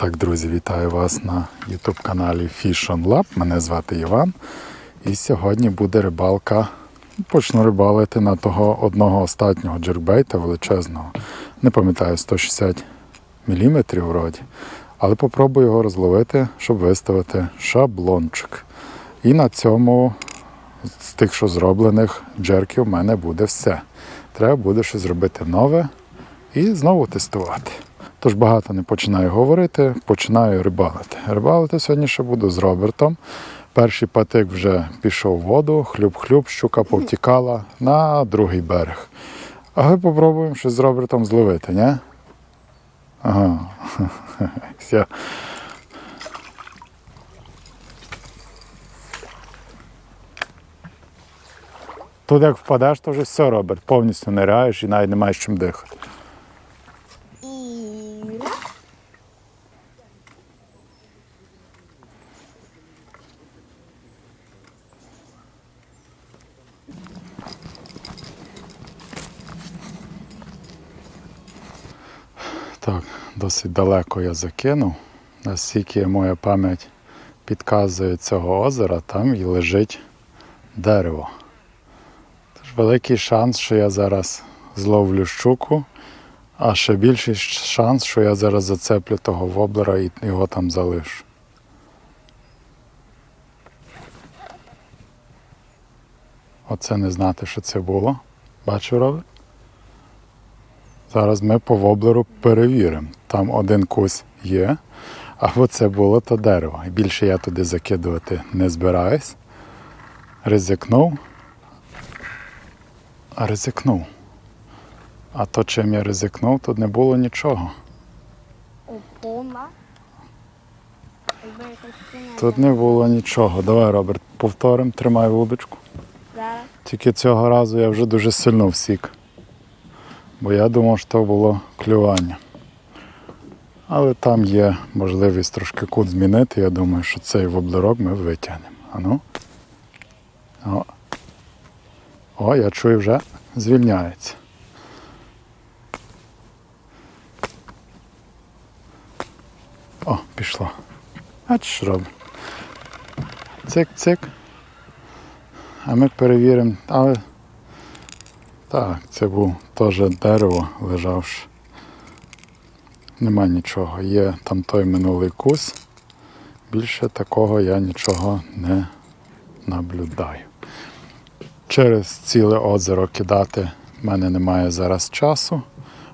Так, друзі, вітаю вас на YouTube каналі Fish Lab. Мене звати Іван. І сьогодні буде рибалка. Почну рибалити на того одного остатнього джеркбейта величезного. Не пам'ятаю, 160 мм вроді. Але попробую його розловити, щоб виставити шаблончик. І на цьому з тих, що зроблених джерків, в мене буде все. Треба буде щось зробити нове і знову тестувати. Тож багато не починаю говорити, починаю рибалити. Рибалити сьогодні ще буду з Робертом. Перший патик вже пішов в воду, хлюб-хлюб, щука повтікала на другий берег. А ми попробуємо щось з Робертом зловити, ні? Ага. Все. Тут як впадеш, то вже все, Роберт, повністю ниряєш і навіть не маєш чим дихати. Так, досить далеко я закинув. Наскільки моя пам'ять підказує цього озера, там і лежить дерево. Тож великий шанс, що я зараз зловлю щуку, а ще більший шанс, що я зараз зацеплю того воблера і його там залишу. Оце не знати, що це було. Бачу, Роберт? Зараз ми по воблеру перевіримо. Там один кусь є, або це було то дерево. Більше я туди закидувати не збираюсь. Ризикнув. А ризикнув. А то, чим я ризикнув, тут не було нічого. Тут не було нічого. Давай, Роберт, повторимо, тримай вудочку. Тільки цього разу я вже дуже сильно всік. Бо я думав, що то було клювання. Але там є можливість трошки кут змінити. Я думаю, що цей воблерок ми витягнемо. Ану. О. О, я чую, вже звільняється. О, пішло. Бачиш, робить. Цик-цик. А ми перевіримо, але так, це був теж дерево лежавши. Нема нічого. Є там той минулий кус. Більше такого я нічого не наблюдаю. Через ціле озеро кидати в мене немає зараз часу,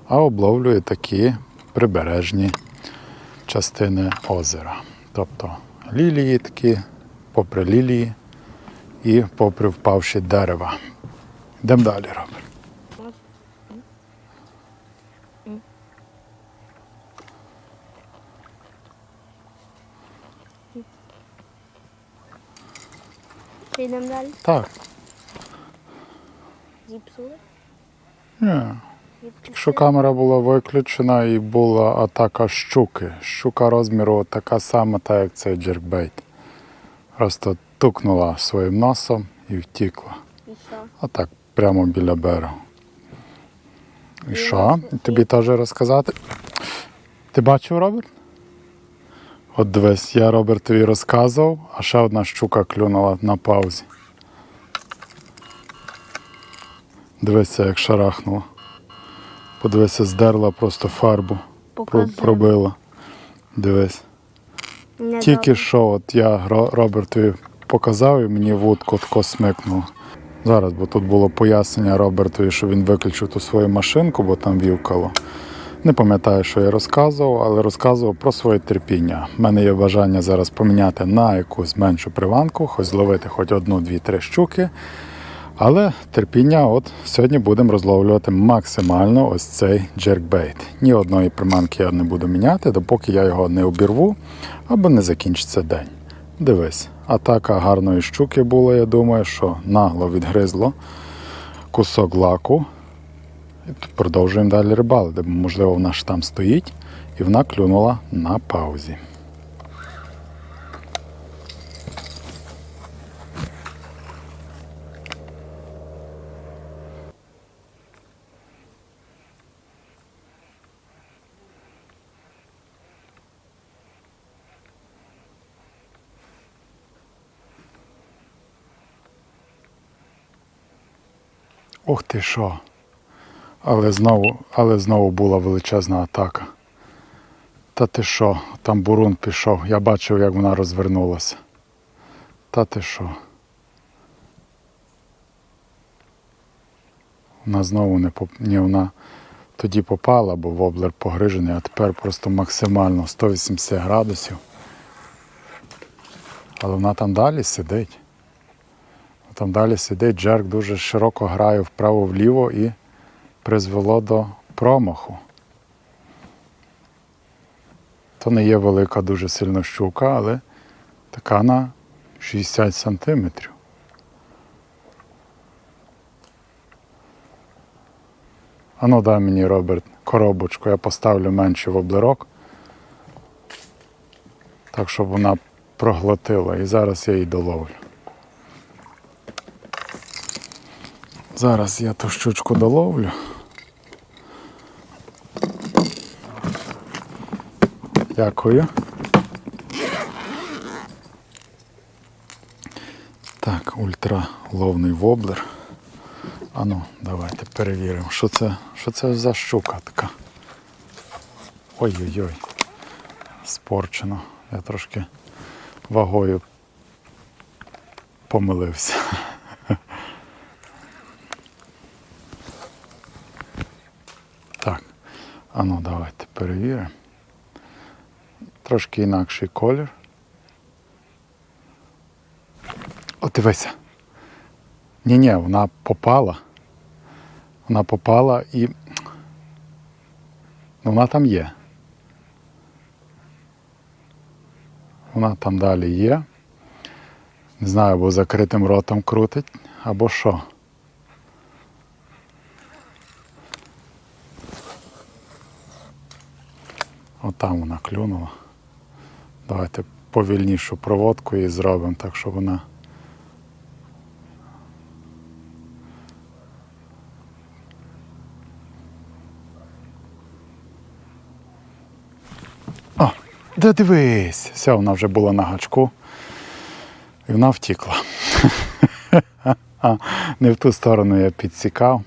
а обловлюю такі прибережні частини озера. Тобто лілії такі, попри лілії і попри впавші дерева. Йдемо далі, Роберт. Підемо далі. Так. Зіпсули. Ні. Якщо камера була виключена і була атака щуки. Щука розміру така сама, та як цей джеркбейт. Просто тукнула своїм носом і втікла. І що? Отак, прямо біля берегу. І І що? Тобі теж розказати? Ти бачив, Роберт? От дивись, я Робертові розказував, а ще одна щука клюнула на паузі. Дивися, як шарахнула. Подивися, здерла просто фарбу. Про- Покажи. Пробила. Дивись. Не Тільки добре. що от я Ро- Робертові показав і мені вудку тако смикнуло. Зараз, бо тут було пояснення Робертові, що він виключив ту свою машинку, бо там вівкало. Не пам'ятаю, що я розказував, але розказував про своє терпіння. У мене є бажання зараз поміняти на якусь меншу приванку, хоч зловити хоч одну, дві, три щуки. Але терпіння, от сьогодні будемо розловлювати максимально ось цей джеркбейт. Ні одної приманки я не буду міняти, допоки я його не обірву або не закінчиться день. Дивись, атака гарної щуки була, я думаю, що нагло відгризло кусок лаку. І продовжуємо далі рибалити, бо можливо вона ж там стоїть і вона клюнула на паузі. Ох ти що! Але знову, але знову була величезна атака. Та ти що, там бурун пішов. Я бачив, як вона розвернулася. Та ти що? Вона знову не поп... Ні, вона тоді попала, бо воблер погрижений, а тепер просто максимально 180 градусів. Але вона там далі сидить. Там далі сидить, Джерк дуже широко грає вправо-вліво і призвело до промаху. То не є велика дуже сильна щука, але така на 60 сантиметрів. Ану дай мені, Роберт, коробочку, я поставлю менше воблерок. Так, щоб вона проглотила. І зараз я її доловлю. Зараз я ту щучку доловлю. Дякую. Так, ультраловний воблер. Ану, давайте перевіримо, що це, що це за щука така. Ой-ой-ой. Спорчено. Я трошки вагою помилився. Так, ану, давайте перевіримо. Трошки інакший колір. О, дивися. Ні-ні, вона попала. Вона попала і. Ну, вона там є. Вона там далі є. Не знаю, або закритим ротом крутить, або що. Отам вона клюнула. Давайте повільнішу проводку її зробимо, так щоб вона. О, де дивись! Все, вона вже була на гачку. І вона втікла. Не в ту сторону я підсікав.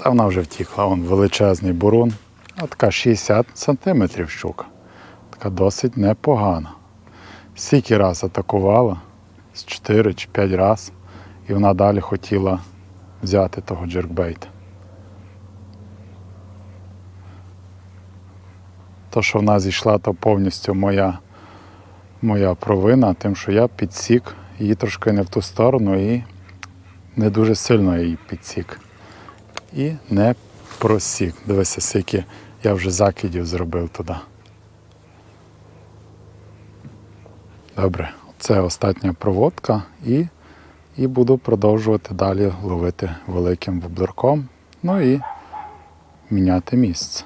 Та вона вже втікла, вон величезний бурун. А така 60 сантиметрів щука. Така досить непогана. Скільки раз атакувала, з 4 чи 5 раз, і вона далі хотіла взяти того джеркбейта. То, що вона зійшла, то повністю моя, моя провина, тим, що я підсік її трошки не в ту сторону і не дуже сильно її підсік. І не просік. Дивися, скільки я вже закидів зробив туди. Добре, це остання проводка і, і буду продовжувати далі ловити великим воблерком. Ну і міняти місце.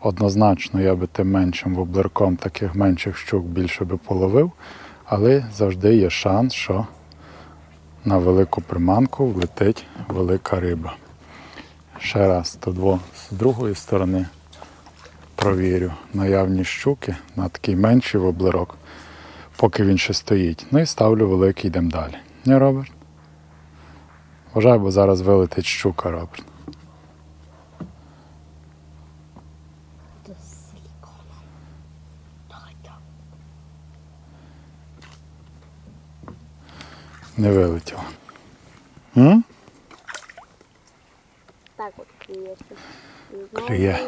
Однозначно, я би тим меншим воблерком таких менших щук більше би половив, але завжди є шанс, що на велику приманку влетить велика риба. Ще раз дво з другої сторони провірю наявні щуки на такий менший воблерок, поки він ще стоїть. Ну і ставлю великий, йдемо далі. Не, Роберт? Вважаю, бо зараз вилетить щука, Роберт. Не вилетіло. М? Так от клюється. Клює.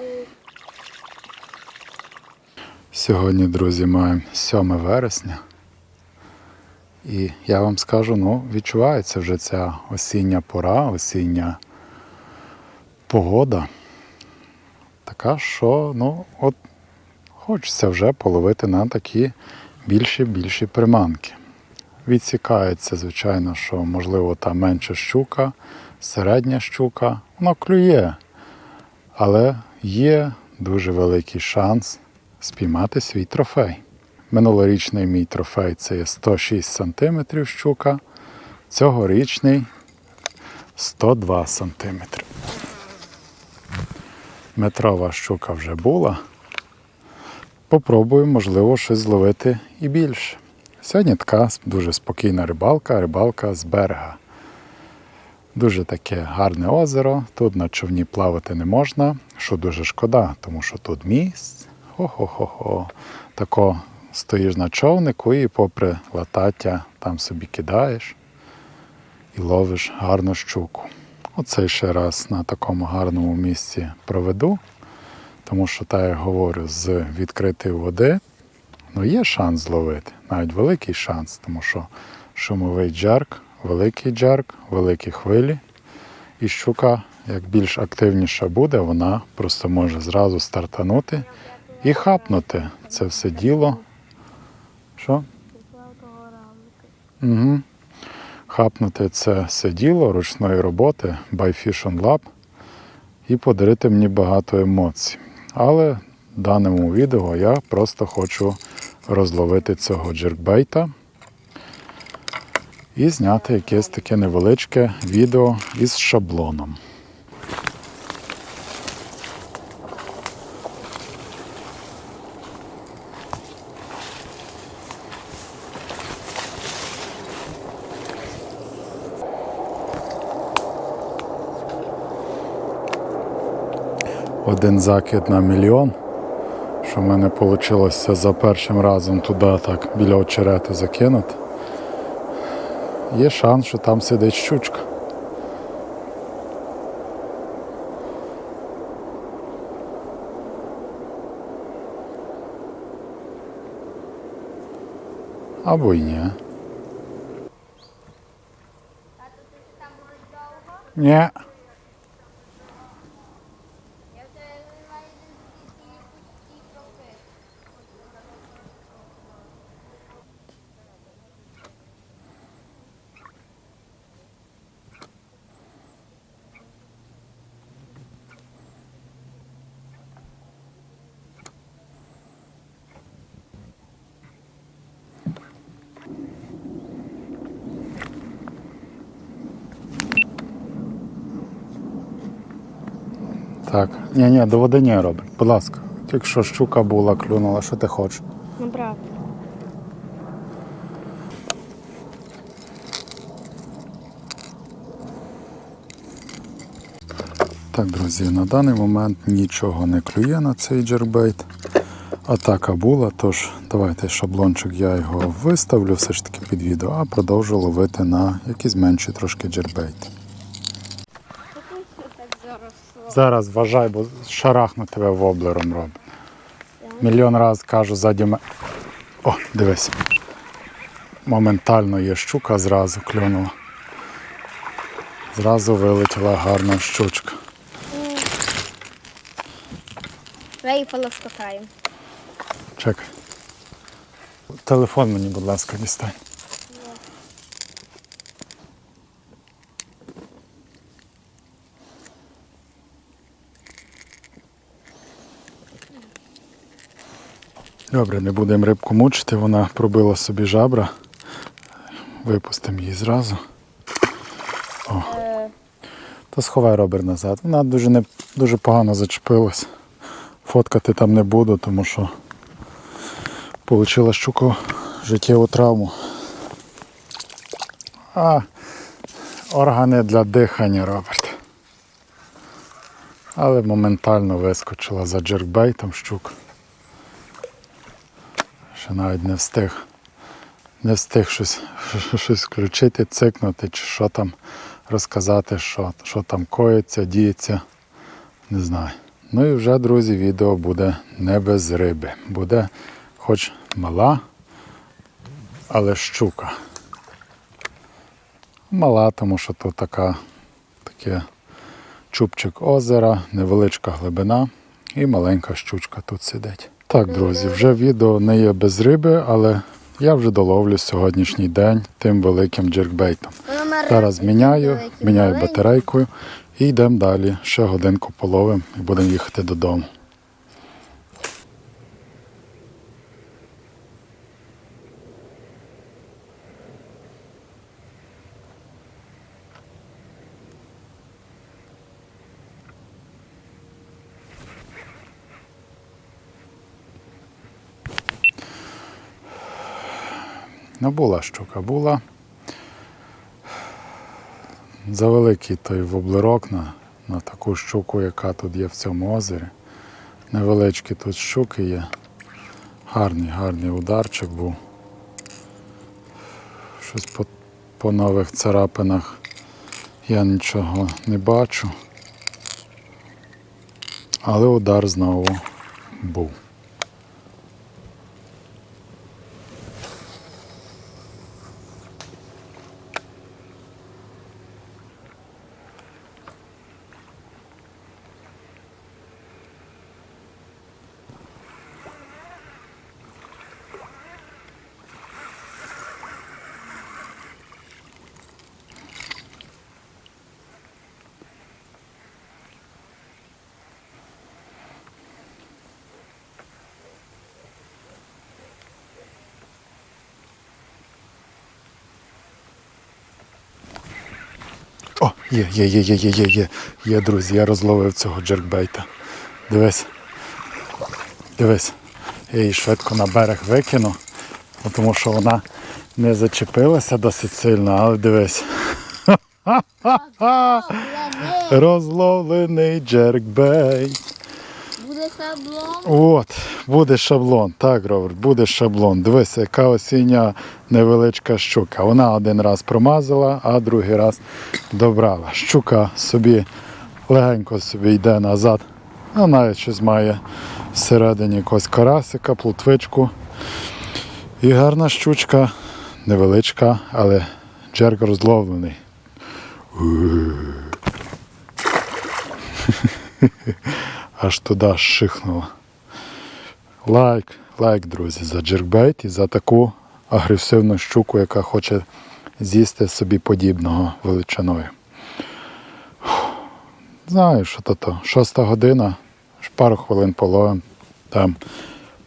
Сьогодні, друзі, маємо 7 вересня. І я вам скажу, ну, відчувається вже ця осіння пора, осіння погода. Така, що ну, от хочеться вже половити на такі більші-більші приманки. Відсікається, звичайно, що можливо та менша щука, середня щука, воно клює. Але є дуже великий шанс спіймати свій трофей. Минулорічний мій трофей це є 106 см щука, цьогорічний 102 см. Метрова щука вже була. Попробую, можливо, щось зловити і більше. Сьогодні така дуже спокійна рибалка, рибалка з берега. Дуже таке гарне озеро. Тут на човні плавати не можна, що дуже шкода, тому що тут місць. Хо-хо-хо-хо. Тако стоїш на човнику і попри латаття там собі кидаєш і ловиш гарну щуку. Оце ще раз на такому гарному місці проведу, тому що, так як говорю, з відкритої води ну, є шанс зловити, навіть великий шанс, тому що шумовий джерк, великий джерк, великі хвилі. І щука, як більш активніша буде, вона просто може зразу стартанути і хапнути це все діло. Що? Угу. Хапнути це все діло ручної роботи by Fish on Lab і подарити мені багато емоцій. Але в даному відео я просто хочу розловити цього джеркбейта і зняти якесь таке невеличке відео із шаблоном. Один закид на мільйон, що в мене вийшло за першим разом туди так біля очерету закинути. Є шанс, що там сидить щучка. Або й ні. Ні. Так. Ні, ні, до води ні, Роберт. Будь ласка. Якщо щука була, клюнула, що ти хочеш? Ну, правда. Так, друзі, на даний момент нічого не клює на цей джербейт. Атака була, тож давайте шаблончик я його виставлю все ж таки під відео, а продовжу ловити на якісь менші трошки джербейти. Тут все так заросло. Зараз вважай, бо шарахну тебе воблером роб. Мільйон раз кажу ззаді мене. О, дивись. Моментально є щука, зразу клюнула. Зразу вилетіла гарна щучка. Давай полоскотаємо. Чекай. Телефон мені, будь ласка, дістань. Добре, не будемо рибку мучити, вона пробила собі жабра. Випустимо її зразу. Е, То сховай робер назад. Вона дуже, не, дуже погано зачепилась. Фоткати там не буду, тому що отримала щуку життєву травму. А, органи для дихання, Роберт. Але моментально вискочила за джеркбейтом щук. Ще навіть не встиг. Не встиг щось, щось включити, цикнути, чи що там розказати, що, що там коїться, діється. Не знаю. Ну і вже, друзі, відео буде не без риби. Буде хоч мала, але щука. Мала, тому що тут така, таке чубчик озера, невеличка глибина і маленька щучка тут сидить. Так, друзі, вже відео не є без риби, але я вже доловлю сьогоднішній день тим великим джеркбейтом. Зараз міняю, міняю батарейку і йдемо далі. Ще годинку половимо і будемо їхати додому. Ну, була щука, була. Завеликий той воблерок на, на таку щуку, яка тут є в цьому озері. Невеличкі тут щуки є. Гарний, гарний ударчик був. Щось по, по нових царапинах я нічого не бачу. Але удар знову був. О, є, є, є, є, є, є, є. Є, друзі, я розловив цього джеркбейта. Дивись. Дивись. Я її швидко на берег викину, тому що вона не зачепилася досить сильно, але дивись. Розловлений джеркбейт. Шаблон. От, буде шаблон. Так, Роберт, буде шаблон. Дивися, яка осіння невеличка щука. Вона один раз промазала, а другий раз добрала. Щука собі легенько собі йде назад. А навіть щось має всередині якогось карасика, плутвичку. І гарна щучка, невеличка, але джерк розловлений. Аж туди шихнула. Лайк, лайк, друзі, за джеркбейт і за таку агресивну щуку, яка хоче з'їсти собі подібного величиною. Знаю, що то то. Шоста година, пару хвилин половим, там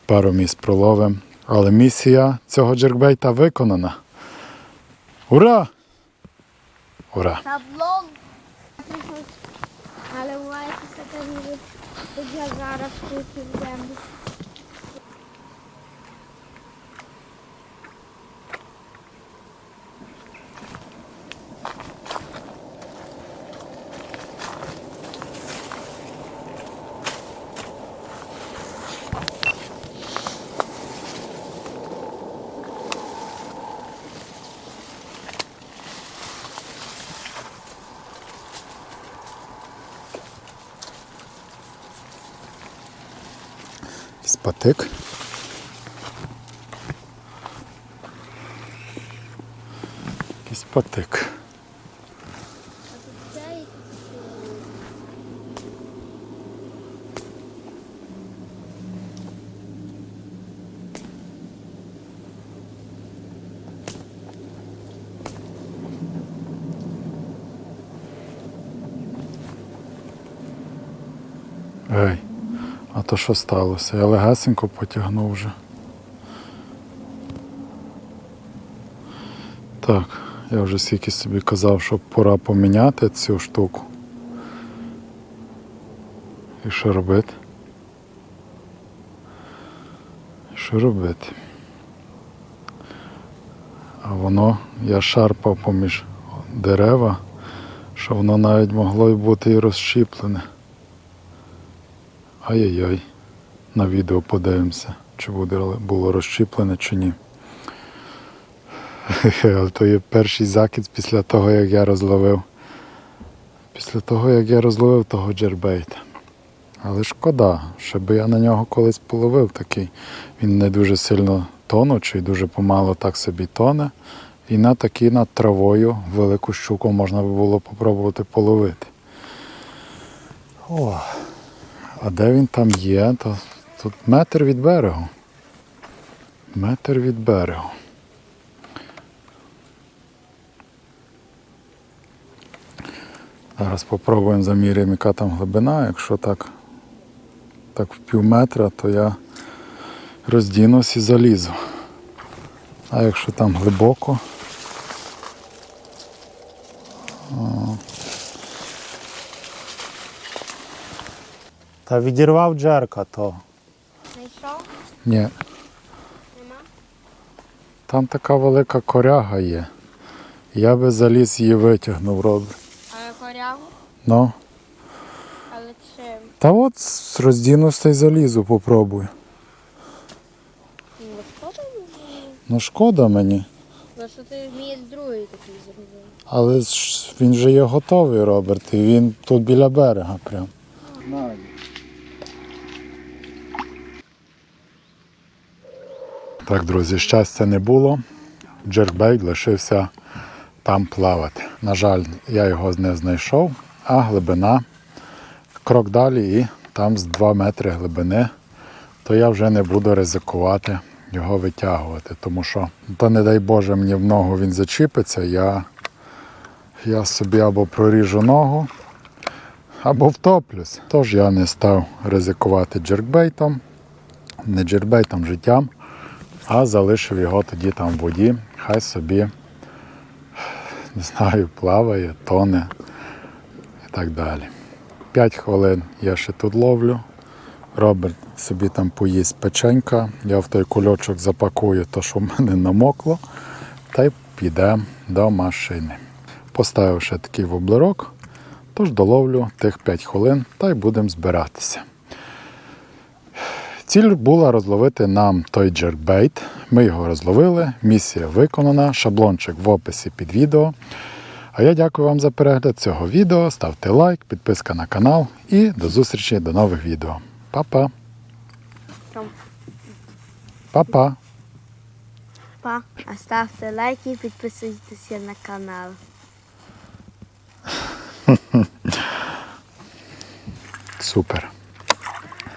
пару місць проловим. Але місія цього джеркбейта виконана. Ура! Ура! Шаблон. Але лайкися там буде. Я зараз тут землю. Патик. Якийсь патик. Це і Ей, а що сталося? Я легесенько потягнув вже. Так, я вже скільки собі казав, що пора поміняти цю штуку. І що робити? Що робити? А воно, я шарпав поміж дерева, що воно навіть могло й бути і розщіплене. Ай-яй-яй. На відео подивимося, чи буде було розщіплене, чи ні. Але то є перший закид після того, як я розловив. Після того, як я розловив того джербейта. Але шкода, щоб я на нього колись половив такий. Він не дуже сильно тонучий, дуже помало так собі тоне. І на такий над травою велику щуку можна би було попробувати половити. О, а де він там є, то тут метр від берегу. Метр від берегу. Зараз спробуємо заміряємо, яка там глибина. Якщо так, так в пів метра, то я роздінусь і залізу. А якщо там глибоко, Та відірвав джерка то. знайшов? ні, Нема? там така велика коряга є. Я би заліз її витягнув робить. Ну. Але чим? Та от з- роздінуся й залізу, попробую. Ну, шкода мені. Ну шкода мені. Ну, що ти вмієш другий такий зробити. Але ж він же є готовий, Роберт, і він тут біля берега прям. Так, друзі, щастя не було. Джеркбейт лишився там плавати. На жаль, я його не знайшов, а глибина крок далі і там з 2 метри глибини, то я вже не буду ризикувати його витягувати, тому що, то не дай Боже, мені в ногу він зачіпиться, я я собі або проріжу ногу, або втоплюсь. Тож я не став ризикувати джеркбейтом, не джеркбейтом, життям, а залишив його тоді там в воді. Хай собі, не знаю, плаває, тоне і так далі. П'ять хвилин я ще тут ловлю. Роберт собі там поїсть печенька, я в той кульочок запакую те, що в мене намокло, та й підемо до машини. Поставив ще такий воблерок, тож доловлю тих 5 хвилин та й будемо збиратися. Ціль була розловити нам той джеркбейт. Ми його розловили, місія виконана, шаблончик в описі під відео. А я дякую вам за перегляд цього відео. Ставте лайк, підписка на канал і до зустрічі до нових відео. Па-па. Па-па. Па, а ставте лайки і підписуйтеся на канал. Супер.